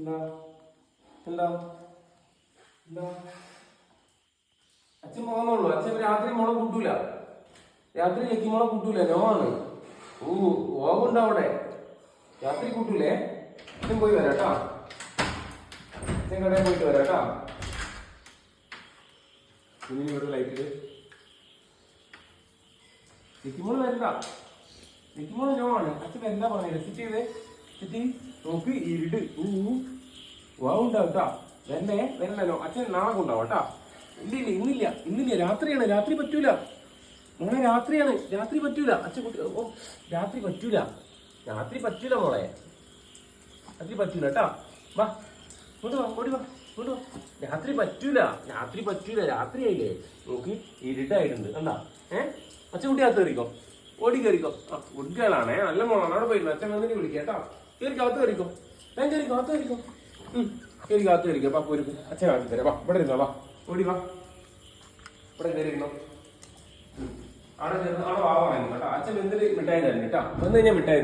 എന്താ? എന്താ? അച്ഛൻ പോകുന്നുള്ളൂ അച്ഛൻ രാത്രി മോളെ കൂട്ടൂല. രാത്രി ചേച്ചി മോളെ കൂട്ടൂല. നോ ഓ ഓവുണ്ട് അവിടെ? രാത്രി കൂട്ടൂലേ? അച്ഛൻ പോയി വരാം കേട്ടോ. അച്ഛൻ കടയിൽ പോയിട്ട് വരാം കേട്ടോ. ഇനി ഇവിടെ ലൈറ്റ് ചെക്കിമോൾ വരണ്ട. നോ ആണ് അച്ഛൻ എന്താ പറഞ്ഞത് സിറ്റ് ചെയ്തേ. സിറ്റി നോക്ക് ഇരുട്. ഊ വാവുണ്ടാവും വരണേ വരണല്ലോ അച്ഛൻ നാളെ കൊണ്ടാവും കേട്ടാ. ഇല്ല ഇല്ല ഇന്നില്ല. ഇന്നില്ല. രാത്രിയാണ്. രാത്രി പറ്റൂല. മോളെ രാത്രിയാണ്. രാത്രി പറ്റൂല. അച്ഛൻ കുട്ടി ഓ രാത്രി പറ്റൂല. രാത്രി പറ്റൂല മോളെ. രാത്രി പറ്റൂല കേട്ടാ. വാ. ഇങ്ങോട്ട് വാ ഓടി വാ ഇങ്ങോട്ട് വാ. രാത്രി പറ്റൂല. രാത്രി പറ്റൂല. രാത്രി ആയില്ലേ. നോക്ക് ഇരുട്ടായിട്ടുണ്ട്. കണ്ടാ? ഏ? അച്ഛൻ കുട്ടി അകത്ത് കയറിക്കോ? ഓടി കയറിക്കോ? ആ ഗുഡ് ഗേൾ ആണേ നല്ല മോളാണ്. അവിടെ പോയിരുന്നു. അച്ഛൻ വന്നിട്ട് വിളിക്കാം കേട്ടോ. കയറിക്കോ അകത്ത് കയറിക്കോ. ഞാൻ കയറി അകത്ത് കയറിക്കോ. അച്ഛൻ കാണിച്ചു തരാം. വാ ഇവിടെ ഇരുന്നോ വാ. ഓടി വാ. ഇവിടെ കയറി ഇരുന്നോ. ഉം. അവിടെ അവിടെ വാ വാങ്ങി കേട്ടോ അച്ഛൻ എന്തിന് മിഠായി തരണം കേട്ടോ വന്ന് കഴിഞ്ഞാൽ മിഠായി